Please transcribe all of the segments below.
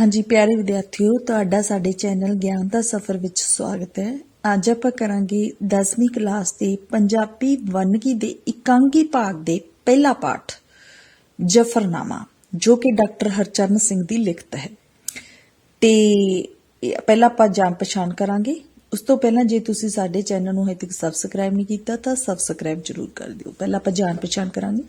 ਹਾਂਜੀ, ਪਿਆਰੇ ਵਿਦਿਆਰਥੀਓ, ਤੁਹਾਡਾ ਸਾਡੇ ਚੈਨਲ ਗਿਆਨ ਦਾ ਸਫ਼ਰ ਵਿੱਚ ਸਵਾਗਤ ਹੈ। ਅੱਜ ਆਪਾਂ ਕਰਾਂਗੇ 10ਵੀਂ ਕਲਾਸ ਦੇ ਪੰਜਾਬੀ ਵੰਨਗੀ ਦੇ ਇਕਾਂਗੀ ਭਾਗ ਦੇ ਪਹਿਲਾ ਪਾਠ, ਜਫਰਨਾਮਾ, ਜੋ ਕਿ ਡਾਕਟਰ ਹਰਚਰਨ ਸਿੰਘ ਦੀ ਲਿਖਤ ਹੈ। ਤੇ ਪਹਿਲਾਂ ਆਪਾਂ ਜਾਣ ਪਛਾਣ ਕਰਾਂਗੇ। ਉਸ ਤੋਂ ਪਹਿਲਾਂ ਜੇ ਤੁਸੀਂ ਸਾਡੇ ਚੈਨਲ ਨੂੰ ਹਜੇ ਤੱਕ ਸਬਸਕ੍ਰਾਈਬ ਨਹੀਂ ਕੀਤਾ, ਤਾਂ ਸਬਸਕ੍ਰਾਈਬ ਜ਼ਰੂਰ ਕਰ ਦਿਓ। ਪਹਿਲਾਂ ਆਪਾਂ ਜਾਣ ਪਛਾਣ ਕਰਾਂਗੇ।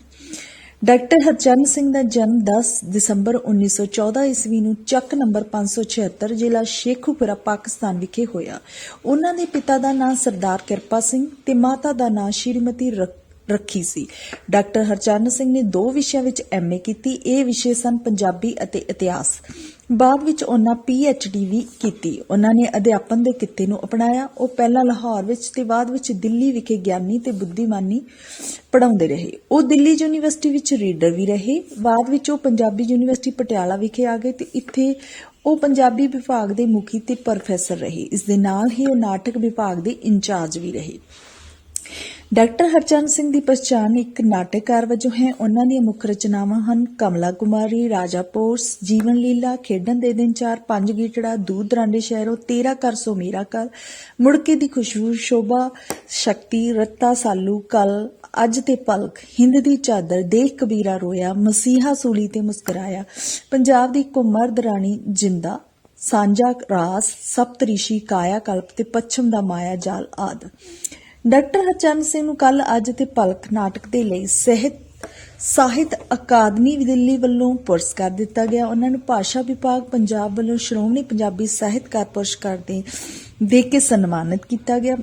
ਡਾਕਟਰ ਹਰਚਰਨ ਸਿੰਘ ਦਾ ਜਨਮ 10 ਦਸੰਬਰ 1914 ਈਸਵੀ ਨੂੰ ਚੱਕ ਨੰਬਰ 576 ਜ਼ਿਲ੍ਹਾ ਸ਼ੇਖੂਪੁਰਾ, ਪਾਕਿਸਤਾਨ ਵਿਖੇ ਹੋਇਆ। ਉਹਨਾਂ ਦੇ ਪਿਤਾ ਦਾ ਨਾਮ ਸਰਦਾਰ ਕਿਰਪਾ ਸਿੰਘ ਤੇ ਮਾਤਾ ਦਾ ਨਾਮ ਸ਼੍ਰੀਮਤੀ ਰ- ਰੱਖੀ ਸੀ। ਡਾਕਟਰ ਹਰਚਰਨ ਸਿੰਘ ਨੇ ਦੋ ਵਿਸ਼ਿਆਂ ਵਿੱਚ ਐਮਏ ਕੀਤੀ। ਇਹ ਵਿਸ਼ੇ ਸਨ ਪੰਜਾਬੀ ਅਤੇ ਇਤਿਹਾਸ। ਬਾਅਦ ਵਿੱਚ ਉਹਨਾਂ ਡੀ ਵੀ ਕੀਤੀ। ਉਹਨਾਂ ਨੇ ਅਧਿਆਪਨ ਦੇ ਕਿੱਤੇ ਨੂੰ ਅਪਣਾਇਆ। ਉਹ ਪਹਿਲਾਂ ਲਾਹੌਰ ਵਿੱਚ ਤੇ ਬਾਅਦ ਵਿੱਚ ਦਿੱਲੀ ਵਿਖੇ ਗਿਆਨੀ ਤੇ ਬੁੱਧੀਮਾਨੀ ਪੜਾਉਂਦੇ ਰਹੇ। ਉਹ ਦਿੱਲੀ ਯੂਨੀਵਰਸਿਟੀ ਵਿੱਚ ਰੀਡਰ ਵੀ ਰਹੇ। ਬਾਅਦ ਵਿੱਚ ਉਹ ਪੰਜਾਬੀ ਯੂਨੀਵਰਸਿਟੀ ਪਟਿਆਲਾ ਵਿਖੇ ਆ ਗਏ ਤੇ ਇੱਥੇ ਉਹ ਪੰਜਾਬੀ ਵਿਭਾਗ ਦੇ ਮੁਖੀ ਤੇ ਪ੍ਰੋਫੈਸਰ ਰਹੇ। ਇਸ ਦੇ ਨਾਲ ਹੀ ਉਹ ਨਾਟਕ ਵਿਭਾਗ ਦੇ ਇੰਚਾਰਜ ਵੀ ਰਹੇ। ਡਾਕਟਰ ਹਰਚੰਦ ਸਿੰਘ ਦੀ ਪਛਾਣ ਇੱਕ ਨਾਟਕਕਾਰ ਵਜੋਂ ਹੈ। ਉਹਨਾਂ ਦੀਆਂ ਮੁੱਖ ਰਚਨਾਵਾਂ ਹਨ, ਕਮਲਾ ਕੁਮਾਰੀ, ਰਾਜਾ ਪੋਰਸ, ਜੀਵਨ ਲੀਲਾ, ਖੇਡਣ ਦੇ ਦਿਨ ਚਾਰ, ਪੰਜ ਗੀਟੜਾ ਦੂਰ ਦਰਾਂਡੇ ਸ਼ਹਿਰੋਂ ਤੇਰਾ ਕਰ ਸੋ ਮੇਰਾ ਕਰ ਮੁੜਕੇ ਦੀ ਖੁਸ਼ਬੂ, ਸ਼ੋਭਾ, ਸ਼ਕਤੀ, ਰੱਤਾ, ਸਾਲੂ, ਕਲ, ਅੱਜ ਤੇ ਪਲਕ, ਹਿੰਦ ਦੀ ਚਾਦਰ, ਦੇਖ ਕਬੀਰਾ ਰੋਇਆ, ਮਸੀਹਾ ਸੂਲੀ ਤੇ ਮੁਸਕਰਾਇਆ, ਪੰਜਾਬ ਦੀ ਇੱਕੋ ਮਰਦ ਰਾਣੀ ਜਿੰਦਾ, ਸਾਂਝਾ ਰਾਸ ਸਪਤਰਿਸ਼ੀ ਕਾਇਆ ਕਲਪ ਤੇ ਪੱਛਮ ਦਾ ਮਾਇਆ ਜਾਲ ਆਦ। ਡਾਕਟਰ ਹਰਚੰਦ ਸਿੰਘ ਨੂੰ ਕੱਲ ਅੱਜ ਤੇ ਪਲਕ ਨਾਟਕ ਦੇ ਲਈ ਸਾਹਿਤ ਸਾਹਿਤ ਅਕਾਦਮੀ ਦਿੱਲੀ ਵੱਲੋਂ ਪੁਰਸਕਾਰ ਦਿੱਤਾ ਗਿਆ। ਉਹਨਾਂ ਨੂੰ ਭਾਸ਼ਾ ਵਿਭਾਗ ਪੰਜਾਬ ਵੱਲੋਂ ਸ਼੍ਰੋਮਣੀ ਪੰਜਾਬੀ ਸਾਹਿਤਕਾਰ ਪੁਰਸਕਾਰ ਦੇ ਦੇ ਕੇ ਸਨਮਾਨਿਤ ਕੀਤਾ ਗਿਆ।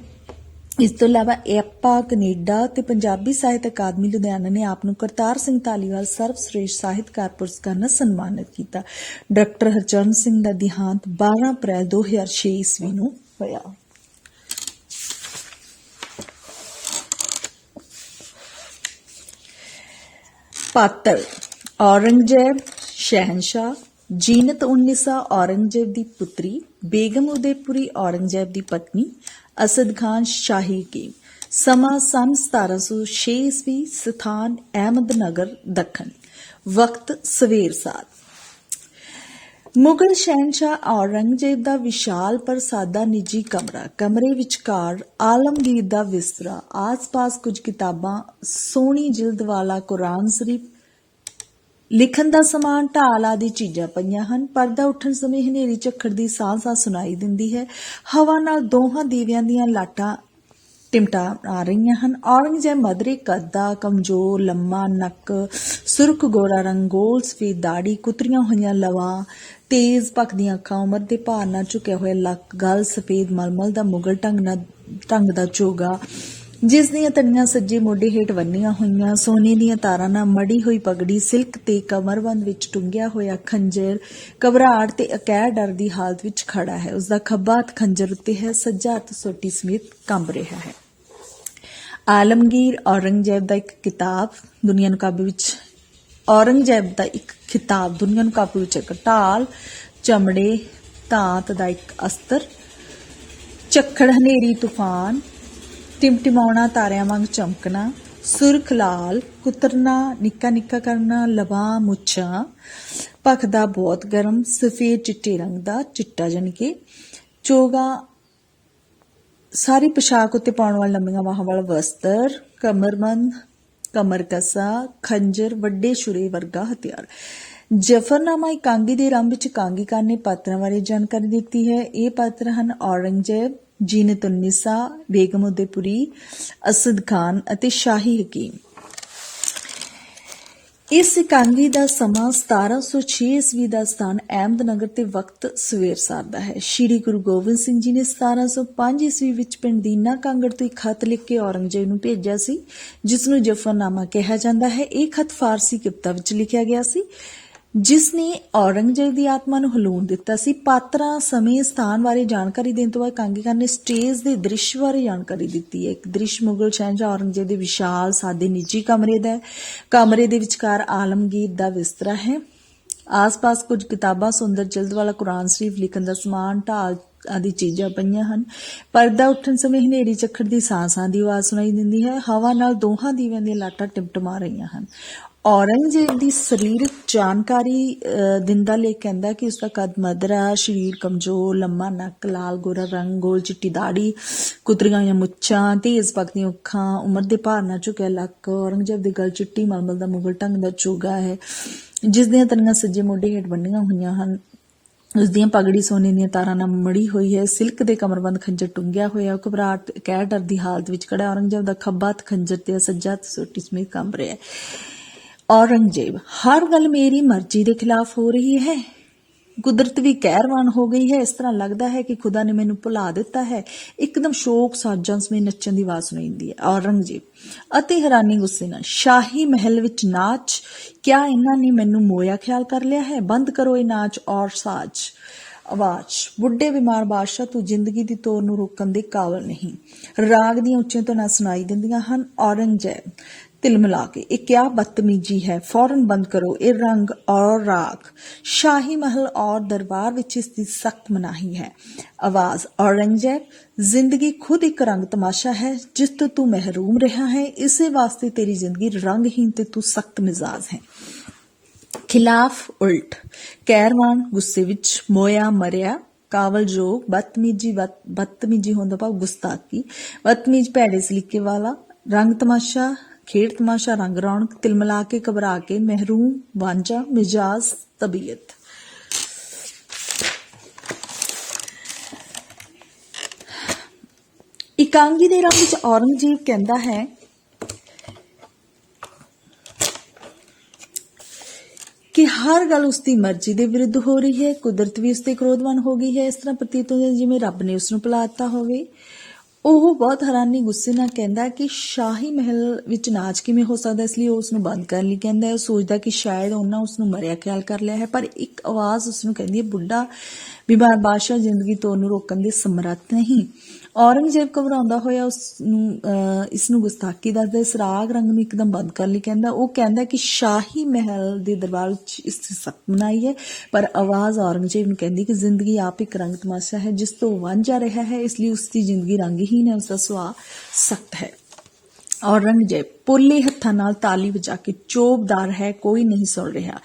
ਇਸ ਤੋਂ ਇਲਾਵਾ ਐਪਾ ਕੈਨੇਡਾ ਤੇ ਪੰਜਾਬੀ ਸਾਹਿਤ ਅਕਾਦਮੀ ਲੁਧਿਆਣਾ ਨੇ ਆਪ ਨੂੰ ਕਰਤਾਰ ਸਿੰਘ ਧਾਲੀਵਾਲ ਸਰਵਸ਼੍ਰੇਸ਼ਟ ਸਾਹਿਤਕਾਰ ਪੁਰਸਕਾਰ ਨਾਲ ਸਨਮਾਨਿਤ ਕੀਤਾ। ਡਾਕਟਰ ਹਰਚਰਨ ਸਿੰਘ ਦਾ ਦਿਹਾਂਤ 12 ਅਪ੍ਰੈਲ 2006 ਈਸਵੀ ਨੂੰ ਹੋਇਆ। ਪਾਤਰ, ਔਰੰਗਜ਼ੇਬ ਸ਼ਹਿਨशाह ਜੀਨਤ ਉਨਿਸਾ ਔਰੰਗਜ਼ੇਬ ਦੀ ਪੁੱਤਰੀ, ਬੇਗਮ ਉਦੈਪੁਰੀ ਔਰੰਗਜ਼ੇਬ ਦੀ ਪਤਨੀ, ਅਸਦ ਖਾਨ ਸ਼ਾਹੀ ਕੀ। ਸਮਾਂ ਸਨ 1706 ਈਸਵੀ, ਸਥਾਨ ਅਹਿਮਦਨਗਰ, ਦੱਖਣ। ਵਕਤ ਸਵੇਰ ਸਾਤ। ਮੁਗਲ ਸ਼ਹਿਨशाह ਔਰੰਗਜ਼ੇਬ ਦਾ ਵਿਸ਼ਾਲ ਪਰ ਸਾਦਾ ਨਿੱਜੀ ਕਮਰਾ, ਕਮਰੇ ਵਿਚਕਾਰ ਆਲਮਗੀਰ ਦਾ ਬਿਸਤਰਾ, ਆਸ-ਪਾਸ ਕੁਝ ਕਿਤਾਬਾਂ, ਸੋਹਣੀ ਜਿਲਦ ਵਾਲਾ ਕੁਰਾਨ ਸ਼ਰੀਫ, ਲਿਖਣ ਦਾ ਸਮਾਨ, ਢਾਲ ਆਦਿ ਚੀਜ਼ਾਂ ਪਈਆਂ ਹਨ। ਪਰਦਾ ਉੱਠਣ ਸਮੇਂ ਹਨੇਰੀ ਝੱਖੜ ਦੀ ਸਾਹ-ਸਾਹ ਸੁਣਾਈ ਦਿੰਦੀ ਹੈ। ਹਵਾ ਨਾਲ ਦੋਹਾਂ ਦੀਵਿਆਂ ਦੀਆਂ ਲਾਟਾਂ ਟਿਮਟਾ ਆ ਰਹੀਆਂ ਹਨ। ਔਰੰਗਜ਼ੇਬ ਮਦਰੇ ਕੱਦਾ, ਕਮਜ਼ੋਰ, ਲੰਮਾ ਨੱਕ, ਸੁਰਖ ਗੋਰਾ ਰੰਗ, ਗੋਲ, ਸਫੇਦ ਦਾੜੀ, ਕੁਤਰੀਆਂ ਹੋਈਆਂ ਲਵਾਂ, ਤੇਜ਼ ਭਖਦੀਆਂ ਅੱਖਾਂ, ਉਮਰ ਦੇ ਭਾਰ ਨਾਲ ਝੁਕਿਆ ਹੋਇਆ ਲੱਕ, ਗਲ ਸਫੇਦ, ਮਲਮਲ ਦਾ ਮੁਗਲ ਢੰਗ ਨਾਲ, ਢੰਗ ਦਾ ਚੋਗਾ ਜਿਸ ਦੀਆਂ ਤਣੀਆਂ ਸੱਜੇ ਮੋਢੇ ਹੇਠ ਬੰਨੀਆਂ ਹੋਈਆਂ, ਸੋਨੇ ਦੀਆਂ ਤਾਰਾਂ ਨਾਲ ਮੜੀ ਹੋਈ ਪਗੜੀ, ਸਿਲਕ ਤੇ ਕਮਰਬੰਦ ਵਿੱਚ ਟੁੰਗਿਆ ਹੋਇਆ ਖੰਜਰ, ਘਬਰਾਹਟ ਤੇ ਅਕੈਰ ਡਰ ਦੀ ਹਾਲਤ ਵਿੱਚ ਖੜਾ ਹੈ। ਉਸ ਦਾ ਖੱਬਾ ਹੱਥ ਖੰਜਰ ਉੱਤੇ ਹੈ, ਸੱਜਾ ਹੱਥ ਸੋਟੀ ਸਮੇਤ ਕੰਬ ਰਿਹਾ ਹੈ। ਆਲਮਗੀਰ ਔਰੰਗਜ਼ੇਬ ਦਾ ਇੱਕ ਕਿਤਾਬ ਦੁਨੀਆ ਨੂੰ ਕਾਬੂ ਵਿੱਚ, ਔਰੰਗਜ਼ੇਬ ਦਾ ਇੱਕ ਖਿਤਾਬ ਦੁਨੀਆ ਨੂੰ ਕਾਬੂ ਵਿੱਚ, ਇੱਕ ਚਮੜੇ, ਧਾਤ ਦਾ ਇੱਕ ਅਸਤਰ, ਝੱਖੜ ਹਨੇਰੀ ਤੂਫਾਨ, ਟਿਮਟਿਮਾਉਣਾ ਤਾਰਿਆਂ ਵਾਂਗ ਚਮਕਣਾ, ਸੁਰਖ ਲਾਲ, ਕੁਤਰਨਾ, ਨਿੱਕਾ ਨਿੱਕਾ ਕਰਨਾ ਲਬਾਂ ਮੁੱਛਾਂ, ਭਖਦਾ ਬਹੁਤ ਗਰਮ, ਸਫੇਦ ਚਿੱਟੇ ਰੰਗ ਦਾ ਚਿੱਟਾ ਜਾਣੀ ਕਿ ਚੋਗਾ ਸਾਰੀ ਪੋਸ਼ਾਕ ਉੱਤੇ ਪਾਉਣ ਵਾਲਾ ਲੰਮੀਆਂ ਬਾਹਾਂ ਵਾਲਾ ਵਸਤਰ ਕਮਰਬੰਦ ਕਮਰਕਸਾ, ਖੰਜਰ, ਵੱਡੇ ਛੁਰੇ ਵਰਗਾ ਹਥਿਆਰ। ਜਫਰਨਾਮਾ ਇਕਾਂਗੀ ਦੇ ਆਰੰਭ ਵਿੱਚ ਕਾਂਗੀਕਾਰ ਨੇ ਪਾਤਰਾਂ ਬਾਰੇ ਜਾਣਕਾਰੀ ਦਿੱਤੀ ਹੈ। ਇਹ ਪਾਤਰ ਹਨ ਔਰੰਗਜ਼ੇਬ ਜੀਨਤ ਉਨਿਸਾ ਬੇਗਮ ਉਦੈਪੁਰੀ ਅਸਦ ਖਾਨ ਅਤੇ ਸ਼ਾਹੀ ਹਕੀਮ। ਇਸ ਇਕਾਂਗੀ ਦਾ ਸਮਾਂ 1706 ਈਸਵੀ ਦਾ ਸਥਾਨ ਅਹਿਮਦਨਗਰ ਤੇ ਵਕਤ ਸਵੇਰ ਸਾਰਦਾ ਹੈ। ਸ਼੍ਰੀ ਗੁਰੂ ਗੋਬਿੰਦ ਸਿੰਘ ਜੀ ਨੇ 1705 ਈਸਵੀ ਵਿੱਚ ਪਿੰਡ ਦੀਨਾ ਕਾਂਗੜ ਤੋਂ ਇੱਕ ਖਤ ਲਿਖ ਕੇ ਔਰੰਗਜ਼ੇਬ ਨੂੰ ਭੇਜਿਆ ਸੀ, ਜਿਸ ਨੂੰ ਜਫਰਨਾਮਾ ਕਿਹਾ ਜਾਂਦਾ ਹੈ। ਇਹ ਖਤ ਫਾਰਸੀ ਕਿਤਾਬ ਵਿੱਚ ਲਿਖਿਆ ਗਿਆ ਸੀ। ਜਿਸ ਨੇ ਔਰੰਗਜ਼ੇਬ ਦੀ ਆਤਮਾ ਨੂੰ ਹਲੂਣ ਦਿੱਤਾ ਸੀ, ਪਾਤਰਾਂ ਸਮੇਂ ਸਥਾਨ ਬਾਰੇ ਜਾਣਕਾਰੀ ਦੇਣ ਤੋਂ ਬਾਅਦ ਕਾਂਗੀਕਾਰ ਨੇ ਸਟੇਜ ਦੇ ਦ੍ਰਿਸ਼ ਬਾਰੇ ਜਾਣਕਾਰੀ ਦਿੱਤੀ ਹੈ। ਇੱਕ ਦ੍ਰਿਸ਼ ਮੁਗਲ ਸ਼ਹਿਨशाह ਔਰੰਗਜ਼ੇਬ ਦੇ ਵਿਸ਼ਾਲ, ਸਾਦੇ, ਨਿੱਜੀ ਕਮਰੇ ਦਾ ਹੈ। ਕਮਰੇ ਦੇ ਵਿਚਕਾਰ ਆਲਮਗੀਰ ਦਾ ਬਿਸਤਰਾ ਹੈ। ਆਸ-ਪਾਸ ਕੁਝ ਕਿਤਾਬਾਂ, ਸੁੰਦਰ ਜਲਦ ਵਾਲਾ ਕੁਰਾਨ ਸ਼ਰੀਫ, ਲਿਖਣ ਦਾ ਸਮਾਨ, ਢਾਲ ਆਦਿ ਚੀਜ਼ਾਂ ਪਈਆਂ ਹਨ। ਪਰਦਾ ਉੱਠਣ ਸਮੇਂ ਹਨੇਰੀ ਚੱਖੜ ਦੀ ਸਾਂ-ਸਾਂ ਦੀ ਆਵਾਜ਼ ਸੁਣਾਈ ਦਿੰਦੀ ਹੈ। ਹਵਾ ਨਾਲ ਦੋਹਾਂ ਦੀਵਿਆਂ ਦੀਆਂ ਲਾਟਾਂ ਟਿਮਟਮਾ ਰਹੀਆਂ ਹਨ। ਔਰੰਗਜ਼ੇਬ ਦੀ ਸਰੀਰਕ ਜਾਣਕਾਰੀ ਦਿੰਦਾ ਲੇਖ ਕਹਿੰਦਾ ਕਿ ਉਸਦਾ ਕੱਦ ਮਧਰਾ ਸਰੀਰ ਕਮਜ਼ੋਰ, ਲੰਮਾ ਨੱਕ, ਲਾਲ ਗੋਰਾ ਰੰਗ, ਗੋਲ ਚਿੱਟੀ ਦਾੜੀ, ਕੁਤਰੀਆਂ ਜਾਂ ਮੁੱਛਾਂ, ਤੇਜ਼ ਪੱਕਦੀਆਂ ਅੱਖਾਂ, ਉਮਰ ਦੇ ਭਾਰ ਨਾਲ ਝੁਕਿਆ ਲੱਕ, ਔਰੰਗਜ਼ੇਬ ਦੀ ਗਲ ਚਿੱਟੀ ਮਲਮਲ ਦਾ ਮੁਗਲ ਢੰਗ ਦਾ ਚੋਗਾ ਹੈ। ਜਿਸ ਦੀਆਂ ਤਲੀਆਂ ਸੱਜੇ ਮੋਢੇ ਹੇਠ ਬੰਨੀਆਂ ਹੋਈਆਂ ਹਨ, ਉਸ ਦੀਆਂ ਪਗੜੀ ਸੋਨੇ ਦੀਆਂ ਤਾਰਾਂ ਨਾਲ ਮੜੀ ਹੋਈ ਹੈ, ਸਿਲਕ ਦੇ ਕਮਰਬੰਦ ਖੰਜਰ ਟੁੰਗਿਆ ਹੋਇਆ ਉਹ ਘਬਰਾਹਟ, ਕਹਿ ਡਰ ਦੀ ਹਾਲਤ ਵਿੱਚ ਖੜਾ ਔਰੰਗਜ਼ੇਬ ਦਾ ਖੱਬਾ ਹੱਥ ਖੰਜਰ ਤੇ ਸੱਜਾ ਹੱਥ ਸੋਟੀ ਸਮੇਤ ਕੰਬ ਰਿਹਾ ਹੈ। ਔਰੰਗਜ਼ੇਬ, ਹਰ ਗੱਲ ਮੇਰੀ ਮਰਜ਼ੀ ਦੇ ਖਿਲਾਫ ਹੋ ਰਹੀ ਹੈ। ਕੁਦਰਤ ਵੀ ਕਹਿਰਵਾਨ ਹੋ ਗਈ ਹੈ। ਇਸ ਤਰ੍ਹਾਂ ਲੱਗਦਾ ਹੈ ਕਿ ਖੁਦਾ ਨੇ ਮੈਨੂੰ ਭੁਲਾ ਦਿੱਤਾ ਹੈ। ਇੱਕਦਮ ਸ਼ੋਕ ਸਾਜ਼ਾਂ ਸਮੇਤ ਨੱਚਣ ਦੀ ਆਵਾਜ਼ ਸੁਣਾਈਂਦੀ ਹੈ। ਔਰੰਗਜ਼ੇਬ, ਅਤੇ ਹੈਰਾਨੀ ਗੁੱਸੇ ਨਾਲ, ਸ਼ਾਹੀ ਮਹਿਲ ਵਿੱਚ ਨਾਚ, ਕਿਆ ਇਹਨਾਂ ਨੇ ਮੈਨੂੰ ਮੋਇਆ ਖਿਆਲ ਕਰ ਲਿਆ ਹੈ? ਬੰਦ ਕਰੋ ਇਹ ਨਾਚ ਔਰ ਸਾਜ਼। ਆਵਾਜ਼, ਬੁੱਢੇ ਬਿਮਾਰ ਬਾਦਸ਼ਾਹ, ਤੂੰ ਜ਼ਿੰਦਗੀ ਦੀ ਤੋਰ ਨੂੰ ਰੋਕਣ ਦੇ ਕਾਬਲ ਨਹੀਂ। ਰਾਗ ਦੀਆਂ ਉੱਚੀਆਂ ਤੋਂ ਨਾ ਸੁਣਾਈ ਦਿੰਦੀਆਂ ਹਨ। ਔਰੰਗਜ਼ੇਬ ਤਿਲ ਮਿਲਾ ਕੇ। ਇਹ ਕਿਆ ਬਦਤਮੀਜੀ ਹੈ। ਫੌਰਨ ਬੰਦ ਕਰੋ। ਇਹ ਰੰਗ ਔਰ ਰਾਗ ਸ਼ਾਹੀ ਮਹਿਲ ਔਰ ਦਰਬਾਰ ਵਿੱਚ ਇਸ ਦੀ ਸਖਤ ਮਨਾਹੀ ਹੈ। ਆਵਾਜ਼ ਔਰੰਗਜ਼ੇਬ, ਜ਼ਿੰਦਗੀ ਖੁਦ ਇੱਕ ਰੰਗ ਤਮਾਸ਼ਾ ਹੈ, ਜਿਸ ਤੋਂ ਤੂੰ ਮਹਿਰੂਮ ਰਿਹਾ ਹੈ। ਇਸੇ ਵਾਸਤੇ ਤੇਰੀ ਜ਼ਿੰਦਗੀ ਰੰਗਹੀਨ ਤੇ ਤੂੰ ਸਖਤ ਮਿਜ਼ਾਜ ਹੈ। ਖਿਲਾਫ ਉਲਟ। ਕਹਿਰਵਾਨ ਗੁੱਸੇ ਵਿੱਚ ਮੋਇਆ ਮਰਿਆ। ਕਾਵਲ ਜੋਗ। ਬਦਤਮੀਜੀ ਬਦਤਮੀਜੀ ਹੋਣ ਦਾ ਭਾਵ ਗੁਸਤਾਖੀ। ਬਦਤਮੀਜ ਭੈੜੇ ਸਲੀਕੇ ਵਾਲਾ। ਰੰਗ ਤਮਾਸ਼ਾ। ਖੇਡ ਤਮਾਸ਼ਾ ਰੰਗ ਰੌਣਕ ਤਿਲਮਲਾ ਕੇ, ਘਬਰਾ ਕੇ ਮਹਿਰੂਮ ਵਾਂਝਾ, ਮਿਜਾਜ਼, ਤਬੀਅਤ। ਇਕਾਂਗੀ ਦੇ ਰੰਗ ਵਿੱਚ ਔਰੰਗਜ਼ੇਬ ਕਹਿੰਦਾ ਹੈ, ਕਿ ਹਰ ਗੱਲ ਉਸ ਦੀ ਮਰਜ਼ੀ ਦੇ ਵਿਰੁੱਧ ਹੋ ਰਹੀ ਹੈ, ਕੁਦਰਤ ਵੀ ਉਸ ਤੇ ਕ੍ਰੋਧਵਾਨ ਹੋ ਗਈ ਹੈ। ਇਸ ਤਰ੍ਹਾਂ ਪ੍ਰਤੀਤ ਹੁੰਦਾ ਹੈ ਜਿਵੇਂ ਰੱਬ ਨੇ ਉਸ ਨੂੰ ਭੁਲਾਤਾ ਹੋਵੇ। ਉਹ ਬਹੁਤ ਹੈਰਾਨੀ ਗੁੱਸੇ ਨਾਲ ਕਹਿੰਦਾ ਕਿ ਸ਼ਾਹੀ ਮਹਿਲ ਵਿੱਚ ਨਾਚ ਕਿਵੇਂ ਹੋ ਸਕਦਾ, ਇਸ ਲਈ ਉਹ ਉਸ ਨੂੰ ਬੰਦ ਕਰਨ ਲਈ ਕਹਿੰਦਾ ਹੈ। ਉਹ ਸੋਚਦਾ ਕਿ ਸ਼ਾਇਦ ਉਹਨਾਂ ਉਸ ਨੂੰ ਮਰਿਆ ਖਿਆਲ ਕਰ ਲਿਆ ਹੈ, ਪਰ ਇੱਕ ਆਵਾਜ਼ ਉਸ ਨੂੰ ਕਹਿੰਦੀ ਹੈ, ਬੁੱਢਾ ਬਿਮਾਰ ਬਾਦਸ਼ਾਹ ਜ਼ਿੰਦਗੀ ਤੋਂ ਨੂੰ ਰੋਕਣ ਦੇ ਸਮਰੱਥ ਨਹੀਂ। ਔਰੰਗਜ਼ੇਬ ਘਬਰਾਉਂਦਾ ਹੋਇਆ ਉਸ ਨੂੰ ਇਸ ਨੂੰ ਗੁਸਤਾਖੀ ਦੱਸਦਾ ਇਸ ਰਾਗ ਰੰਗ ਨੂੰ ਇੱਕਦਮ ਬੰਦ ਕਰਨ ਲਈ ਕਹਿੰਦਾ, ਉਹ ਕਹਿੰਦਾ ਕਿ ਸ਼ਾਹੀ ਮਹਿਲ ਦੇ ਦਰਬਾਰ ਵਿੱਚ ਇਸ ਦੀ ਸਖਤ ਮਨਾਈ ਹੈ, ਪਰ ਆਵਾਜ਼ ਔਰੰਗਜ਼ੇਬ ਨੂੰ ਕਹਿੰਦੀ ਕਿ ਜ਼ਿੰਦਗੀ ਆਪ ਇੱਕ ਰੰਗ ਤਮਾਸ਼ਾ ਹੈ, ਜਿਸ ਤੋਂ ਵਾਂਝਾ ਰਿਹਾ ਹੈ, ਇਸ ਲਈ ਉਸ ਦੀ ਜ਼ਿੰਦਗੀ ਰੰਗਹੀਨ ਹੈ, ਉਸ ਦਾ ਸੁਭਾਅ ਸਖਤ ਹੈ। ਔਰੰਗਜ਼ੇਬ ਪੋਲੇ ਹੱਥਾਂ ਨਾਲ ਤਾਲੀ ਵਜਾ ਕੇ ਚੋਬਦਾਰ ਹੈ, ਕੋਈ ਨਹੀਂ ਸੁਣ ਰਿਹਾ।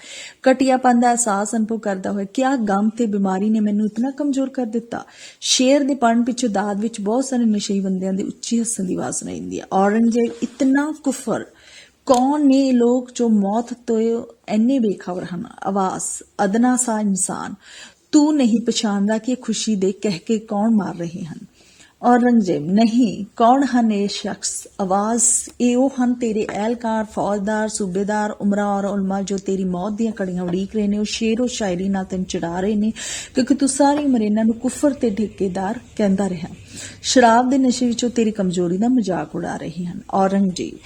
ਕਟਿਆਪਨ ਦਾ ਅਹਿਸਾਸ ਅਨੁਭਵ ਕਰਦਾ ਹੋਇਆ, ਕਿਆ ਗਮ ਤੇ ਬਿਮਾਰੀ ਨੇ ਮੈਨੂੰ ਇਤਨਾ ਕਮਜ਼ੋਰ ਕਰ ਦਿੱਤਾ? ਸ਼ੇਰ ਦੇ ਪੜਨ ਪਿੱਛੇ ਦਾਦ ਵਿੱਚ ਬਹੁਤ ਸਾਰੇ ਨਸ਼ਈ ਬੰਦਿਆਂ ਦੀ ਉੱਚੀ ਹੱਸਣ ਦੀ ਆਵਾਜ਼ ਸੁਣਾਈ ਦਿੰਦੀ ਹੈ ਔਰੰਗਜ਼ੇਬ ਇਤਨਾ ਕੁਫਰ, ਕੌਣ ਨੇ ਲੋਕ ਜੋ ਮੌਤ ਤੋਂ ਇੰਨੇ ਬੇਖਬਰ ਹਨ? ਆਵਾਜ਼, ਅਦਨਾ ਸਾ ਇਨਸਾਨ, ਤੂੰ ਨਹੀਂ ਪਛਾਣਦਾ ਕਿ ਖੁਸ਼ੀ ਦੇ ਕਹਿ ਕੇ ਕੌਣ ਮਾਰ ਰਹੇ ਹਨ? ਔਰੰਗਜ਼ੇਬ, ਨਹੀਂ, ਕੌਣ ਹਨ ਇਹ ਸ਼ਖਸ? ਆਵਾਜ਼, ਇਹ ਉਹ ਹਨ ਤੇਰੇ ਅਹਿਲਕਾਰ, ਫੌਜਦਾਰ, ਸੂਬੇਦਾਰ, ਉਮਰਾ ਔਰ ਉਲਮਾ ਜੋ ਤੇਰੀ ਮੌਤ ਦੀਆਂ ਕੜੀਆਂ ਉਡੀਕ ਰਹੇ ਨੇ, ਉਹ ਸ਼ੇਰੋ ਸ਼ਾਇਰੀ ਨਾਲ ਤੈਨੂੰ ਚੜਾ ਰਹੇ ਨੇ, ਕਿਉਂਕਿ ਤੂੰ ਸਾਰੀ ਉਮਰ ਇਹਨਾਂ ਨੂੰ ਕੁਫਰ ਤੇ ਠੇਕੇਦਾਰ ਕਹਿੰਦਾ ਰਿਹਾ। ਸ਼ਰਾਬ ਦੇ ਨਸ਼ੇ ਵਿੱਚੋਂ ਤੇਰੀ ਕਮਜ਼ੋਰੀ ਦਾ ਮਜ਼ਾਕ ਉਡਾ ਰਹੇ ਹਨ। ਔਰੰਗਜ਼ੇਬ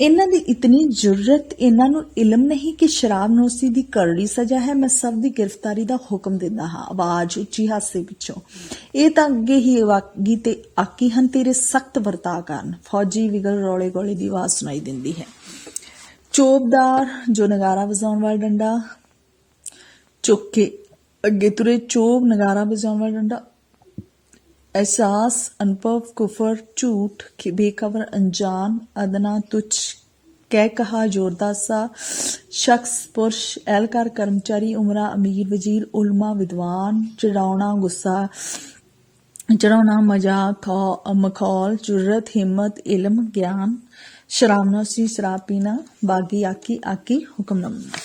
ਇਹਨਾਂ ਦੀ ਇਤਨੀ ਜ਼ਰੂਰਤ, ਇਹਨਾਂ ਨੂੰ ਇਲਮ ਨਹੀਂ ਕਿ ਸ਼ਰਾਬ ਨੋਸੀ ਦੀ ਕਰੜੀ ਸਜ਼ਾ ਹੈ, ਮੈਂ ਸਭ ਦੀ ਗ੍ਰਿਫਤਾਰੀ ਦਾ ਹੁਕਮ ਦਿੰਦਾ ਹਾਂ। ਆਵਾਜ਼ ਉੱਚੀ ਹਾਸੇ ਵਿੱਚੋਂ। ਇਹ ਤਾਂ ਅੱਗੇ ਹੀ ਵਾਗੀ ਤੇ ਆਕੀ ਹਨ, ਤੇਰੇ ਸਖਤ ਵਰਤਾ ਕਾਰਨ। ਫੌਜੀ ਵਿਗਲ ਰੋਲੇ ਗੋਲੇ ਦੀ ਆਵਾਜ਼ ਸੁਣਾਈ ਦਿੰਦੀ ਹੈ। ਚੋਬਦਾਰ ਜੋ ਨਗਾਰਾ ਵਜਾਉਣ ਵਾਲਾ ਡੰਡਾ ਚੁੱਕ ਕੇ ਅੱਗੇ ਤੁਰੇ, ਚੋਬ ਨਗਾਰਾ ਵਜਾਉਣ ਵਾਲਾ ਡੰਡਾ एहसास अनुभव कुफर झूठ कि बेखबर अनजान अदना तुच्छ ਕਹਿ ਕਹਾ ਜ਼ੋਰਦਾਰ ਸਾ ਸ਼ਖਸ ਪੁਰਸ਼ ਐਲਕਾਰ ਕਰਮਚਾਰੀ ਉਮਰਾ ਅਮੀਰ ਵਜ਼ੀਰ ਉਲਮਾ ਵਿਦਵਾਨ ਚੜਾਉਣਾ ਗੁੱਸਾ ਚੜਾਉਣਾ ਮਜ਼ਾਕ ਖੌ- ਮਖੌਲ ਜੁਰਤ ਹਿੰਮਤ ਇਲਮ ਗਿਆਨ ਸ਼ਰਾਬਨੋਸੀ ਸ਼ਰਾਬ ਪੀਣਾ ਬਾਗੀ ਆਕੀ ਆਕੀ ਹੁਕਮਨਾਮਾ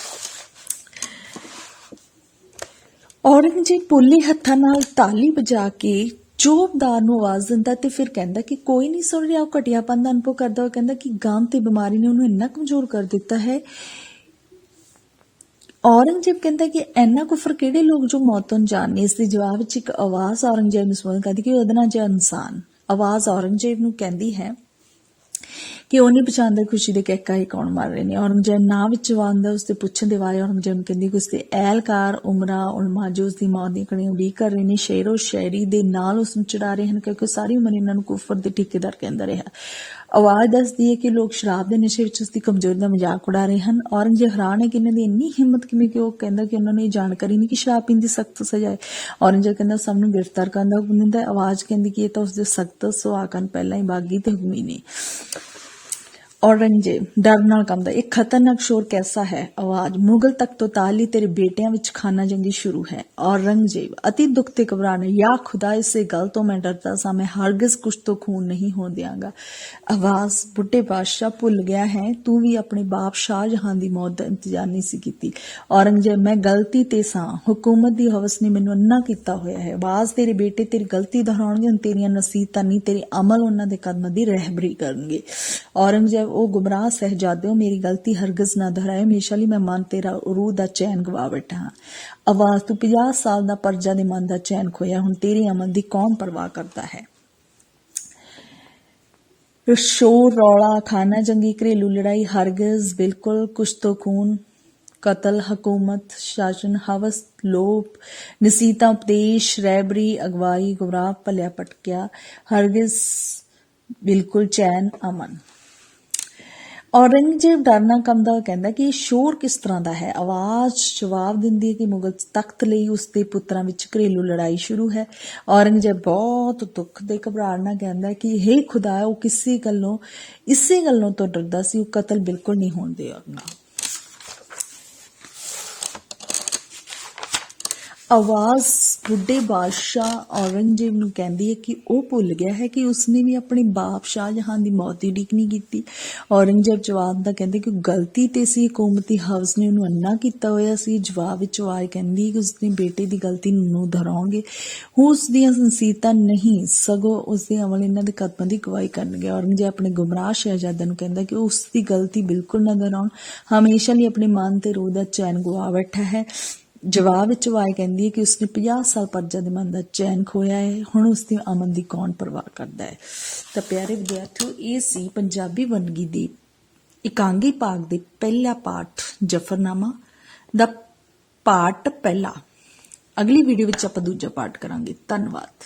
ਔਰੰਗਜ਼ੇਬ ਪੁੱਲੇ ਹੱਥਾਂ ਨਾਲ ਤਾਲੀ ਵਜਾ ਕੇ ਜੋਬਦਾਰ ਨੂੰ ਆਵਾਜ਼ ਦਿੰਦਾ ਤੇ ਫਿਰ ਕਹਿੰਦਾ ਕਿ ਕੋਈ ਨਹੀਂ ਸੁਣ ਰਿਹਾ, ਉਹ ਘਟਿਆਪਨ ਦਾ ਅਨੁਭਵ ਕਰਦਾ ਉਹ ਕਹਿੰਦਾ ਕਿ ਗਮ ਤੇ ਬਿਮਾਰੀ ਨੇ ਉਹਨੂੰ ਇੰਨਾ ਕਮਜ਼ੋਰ ਕਰ ਦਿੱਤਾ ਹੈ। ਔਰੰਗਜ਼ੇਬ ਕਹਿੰਦਾ ਕਿ ਇੰਨਾ ਕੁਫਰ ਕਿਹੜੇ ਲੋਕ ਜੋ ਮੌਤ ਤੋਂ ਜਾਣਨੇ ਇਸ ਦੇ ਜਵਾਬ ਵਿੱਚ ਇੱਕ ਆਵਾਜ਼ ਔਰੰਗਜ਼ੇਬ ਨੂੰ ਸੁਣਨ ਕਰਦੀ ਕਿ ਉਹਦਾ ਨਾਂ ਜਿਹਾ ਇਨਸਾਨ। ਆਵਾਜ਼ ਔਰੰਗਜ਼ੇਬ ਨੂੰ ਕਹਿੰਦੀ ਹੈ ਕਿ ਉਹ ਨਹੀਂ ਪਛਾਣਦਾ ਖੁਸ਼ੀ ਦੇ ਕਹਿਕਾ ਹੀ ਕੌਣ ਮਾਰ ਰਹੇ ਨੇ। ਔਰੰਗਜ਼ੇਬ ਨਾ ਵਿੱਚ ਜਵਾਨ ਉਸ ਦੇ ਪੁੱਛਣ ਦੇ ਵਾਰੇ ਔਰੰਗਜ਼ੇਬ ਨੂੰ ਕਹਿੰਦੀ ਕਿ ਉਸਦੇ ਐਲਕਾਰ ਉਮਰਾ, ਉਲਮਾ ਜੋ ਉਸ ਦੀ ਮੌਤ ਦੀ ਕਣੀ ਉਡੀਕ ਕਰ ਰਹੇ ਨੇ, ਸ਼ੇਰੋ ਸ਼ਾਇਰੀ ਦੇ ਨਾਲ ਉਸ ਨੂੰ ਚੜਾ ਰਹੇ ਹਨ, ਕਿਉਂਕਿ ਉਹ ਸਾਰੀ ਉਮਰ ਇਹਨਾਂ ਨੂੰ ਕੁਫਰ ਦੇ ਠੇਕੇਦਾਰ ਕਹਿੰਦਾ ਰਿਹਾ। ਆਵਾਜ਼ ਦੱਸਦੀ ਹੈ ਕਿ ਲੋਕ ਸ਼ਰਾਬ ਦੇ ਨਸ਼ੇ ਵਿੱਚ ਉਸ ਦੀ ਕਮਜ਼ੋਰੀ ਦਾ ਮਜ਼ਾਕ ਉਡਾ ਰਹੇ ਹਨ। ਔਰੰਗਜ਼ੇਬ ਹੈਰਾਨ ਹੈ ਕਿ ਇਹਨਾਂ ਦੀ ਇੰਨੀ ਹਿੰਮਤ ਕਿਵੇਂ ਕਿ ਉਹ ਕਹਿੰਦਾ ਕਿ ਉਹਨਾਂ ਨੂੰ ਇਹ ਜਾਣਕਾਰੀ ਨਹੀਂ ਕਿ ਸ਼ਰਾਬ ਪੀਣ ਦੀ ਸਖਤ ਸਜ਼ਾ ਹੈ। ਔਰੰਗਜ਼ੇਬ ਕਹਿੰਦਾ, ਸਭ ਨੂੰ ਗ੍ਰਿਫਤਾਰ ਕਰਨ ਦਾ ਹੁਕਮ ਦਿੰਦਾ ਹੈ। ਆਵਾਜ਼ ਕਹਿੰਦੀ ਕਿ ਇਹ ਤਾਂ ਉਸ ਦੇ ਸਖਤ ਸੁਹਾਕਨ ਪਹਿਲਾਂ ਹੀ ਬਾਗੀ ਤੇ ਹੁਕਮੀ ਨੇ। ਔਰੰਗਜ਼ੇਬ, ਡਰ ਨਾਲ ਕੰਬਦਾ, ਇਹ ਖਤਰਨਾਕ ਸ਼ੋਰ ਕੈਸਾ ਹੈ? ਆਵਾਜ਼, ਮੁਗਲ ਤੱਕ ਤੋਂ ਤਾਲੀ ਤੇਰੇ ਬੇਟਿਆਂ ਵਿੱਚ ਖਾਨਾ ਜੰਗੀ ਸ਼ੁਰੂ ਹੈ। ਔਰੰਗਜ਼ੇਬ, ਅਤੀ ਦੁੱਖ ਤੇ ਘਬਰਾਨੇ ਯਾ ਖੁਦਾ, ਇਸੇ ਗੱਲ ਤੋਂ ਮੈਂ ਡਰਦਾ ਸਾਂ, ਮੈਂ ਹਰਗਿਜ਼ ਕੁਛ ਤੋਂ ਖੂਨ ਨਹੀਂ ਹੋਣ ਦਿਆਂਗਾ। ਆਵਾਜ਼, ਬੁੱਢੇ ਬਾਦਸ਼ਾਹ ਭੁੱਲ ਗਿਆ ਹੈ, ਤੂੰ ਵੀ ਆਪਣੇ ਬਾਪ ਸ਼ਾਹਜਹਾਂ ਦੀ ਮੌਤ ਦਾ ਇੰਤਜ਼ਾਰ ਨਹੀਂ ਸੀ ਕੀਤੀ। ਔਰੰਗਜ਼ੇਬ, ਮੈਂ ਗਲਤੀ ਤੇ ਸਾਂ, ਹਕੂਮਤ ਦੀ ਹਵਸ ਨੇ ਮੈਨੂੰ ਅੰਨਾ ਕੀਤਾ ਹੋਇਆ ਹੈ। ਆਵਾਜ਼, ਤੇਰੇ ਬੇਟੇ ਤੇਰੀ ਗਲਤੀ ਦੁਹਰਾਉਣਗੇ ਤੇਰੀਆਂ ਨਸੀਹਤਾਂ ਨਹੀਂ ਤੇਰੇ ਅਮਲ ਉਹਨਾਂ ਦੇ ਕਦਮਾਂ ਦੀ ਰਹਿਬਰੀ ਕਰਨਗੇ। ਔਰੰਗਜ਼ੇਬ ਉਹ ਗੁੰਮਰਾਹ ਸਹਜਾਦਿਓ, ਮੇਰੀ ਗਲਤੀ ਹਰਗਜ਼ ਨਾ ਦੁਹਰਾਏ ਹਮੇਸ਼ਾ ਲਈ ਮੈਂ ਮਨ ਤੇਰਾ ਰੂਹ ਦਾ ਚੈਨ ਗਵਾ ਬੈਠਾ ਆਵਾਜ਼, ਤੂੰ 50 ਸਾਲ ਦਾ ਪਰਜਾ ਦੇ ਮਨ ਦਾ ਚੈਨ ਖੋਇਆ, ਹੁਣ ਤੇਰੇ ਅਮਲ ਦੀ ਕੌਣ ਪਰਵਾਹ ਕਰਦਾ ਹੈ। ਸ਼ੋਰ, ਰੌਲਾ, ਖਾਨਾ ਜੰਗੀ, ਘਰੇਲੂ ਲੜਾਈ, ਹਰਗਜ਼ ਬਿਲਕੁਲ ਕੁਛ ਤੋਂ ਖੂਨ, ਕਤਲ, ਹਕੂਮਤ, ਸ਼ਾਸਨ, ਹਵਸ, ਲੋਭ, ਨਸੀਤਾ, ਉਪਦੇਸ਼ ਰਹਿਬਰੀ ਅਗਵਾਈ, ਗੁਮਰਾਹ, ਭਲਿਆ ਪਟਕਿਆ ਹਰਗਜ਼ ਬਿਲਕੁਲ ਚੈਨ, ਅਮਨ। ਔਰੰਗਜ਼ੇਬ ਡਰਨਾ ਕੰਬਦਾ ਹੋਇਆ ਕਹਿੰਦਾ ਕਿ ਸ਼ੋਰ ਕਿਸ ਤਰ੍ਹਾਂ ਦਾ ਹੈ? ਆਵਾਜ਼ ਜਵਾਬ ਦਿੰਦੀ ਹੈ ਕਿ ਮੁਗਲ ਤਖਤ ਲਈ ਉਸ ਦੇ ਪੁੱਤਰਾਂ ਵਿੱਚ ਘਰੇਲੂ ਲੜਾਈ ਸ਼ੁਰੂ ਹੈ। ਔਰੰਗਜ਼ੇਬ ਬਹੁਤ ਦੁੱਖ ਦੇ ਘਬਰਾਹਟ ਨਾਲ ਕਹਿੰਦਾ ਕਿ हे ਖੁਦਾ, ਉਹ ਕਿਸੇ ਗੱਲੋਂ, ਇਸੇ ਗੱਲੋਂ ਤੋਂ ਡਰਦਾ ਸੀ, ਉਹ ਕਤਲ ਬਿਲਕੁਲ ਨਹੀਂ ਹੋਣ ਦੇਗਾ ਆਵਾਜ਼ ਬੁੱਢੇ ਬਾਦਸ਼ਾਹ ਔਰੰਗਜ਼ੇਬ ਨੂੰ ਕਹਿੰਦੀ ਹੈ ਕਿ ਉਹ ਭੁੱਲ ਗਿਆ ਹੈ ਕਿ ਉਸਨੇ ਵੀ ਆਪਣੇ ਬਾਪ ਸ਼ਾਹਜਹਾਨ ਦੀ ਮੌਤ ਦੀ ਉਡੀਕ ਨਹੀਂ ਕੀਤੀ। ਔਰੰਗਜ਼ੇਬ ਜਵਾਬ ਦਾ ਕਹਿੰਦੇ ਕਿ ਗਲਤੀ ਤੇ ਸੀ, ਹਕੂਮਤੀ ਹਵਸ ਨੇ ਉਹਨੂੰ ਅੰਨਾ ਕੀਤਾ ਹੋਇਆ ਸੀ। ਜਵਾਬ ਵਿੱਚ ਉਹ ਆਏ ਕਹਿੰਦੀ ਕਿ ਉਸਨੇ ਬੇਟੇ ਦੀ ਗਲਤੀ ਨੂੰ ਦੁਹਰਾਉਣਗੇ ਉਹ ਉਸ ਦੀਆਂ ਸੰਸੀਤਾਂ ਨਹੀਂ, ਸਗੋਂ ਉਸ ਦੇ ਅਮਲ ਇਹਨਾਂ ਦੇ ਕਦਮਾਂ ਦੀ ਗਵਾਹੀ ਕਰਨਗੇ। ਔਰੰਗਜ਼ੇਬ ਆਪਣੇ ਗੁੰਮਰਾਹ ਸ਼ਹਿਜ਼ਾਦਿਆਂ ਨੂੰ ਕਹਿੰਦਾ ਕਿ ਉਸ ਦੀ ਗਲਤੀ ਬਿਲਕੁਲ ਨਾ ਦੁਹਰਾਉਣ। ਹਮੇਸ਼ਾ ਲਈ ਆਪਣੇ ਮਨ ਤੇ ਰੋਹ ਦਾ ਚੈਨ ਗਵਾ ਬੈਠਾ ਹੈ। ਜਵਾਬ ਵਿੱਚ ਵਾਏ ਕਹਿੰਦੀ ਹੈ ਕਿ ਉਸਨੇ 50 ਸਾਲ ਪਰਜਾ ਦੇ ਮਨ ਦਾ ਚੈਨ ਖੋਇਆ ਹੈ। ਹੁਣ ਉਸ ਦੀ ਅਮਨ ਦੀ ਕੌਣ ਪਰਵਾਹ ਕਰਦਾ ਹੈ? ਤਾਂ ਪਿਆਰੇ ਵਿਦਿਆਰਥੀਓ, ਇਹ ਸੀ ਪੰਜਾਬੀ ਵੰਨਗੀ ਦੀ ਇਕਾਂਗੀ ਭਾਗ ਦੇ ਪਹਿਲਾ ਪਾਠ, ਜਫਰਨਾਮਾ ਦਾ ਪਾਠ ਪਹਿਲਾ। ਅਗਲੀ ਵੀਡੀਓ ਵਿੱਚ ਆਪਾਂ ਦੂਜਾ ਪਾਠ ਕਰਾਂਗੇ। ਧੰਨਵਾਦ।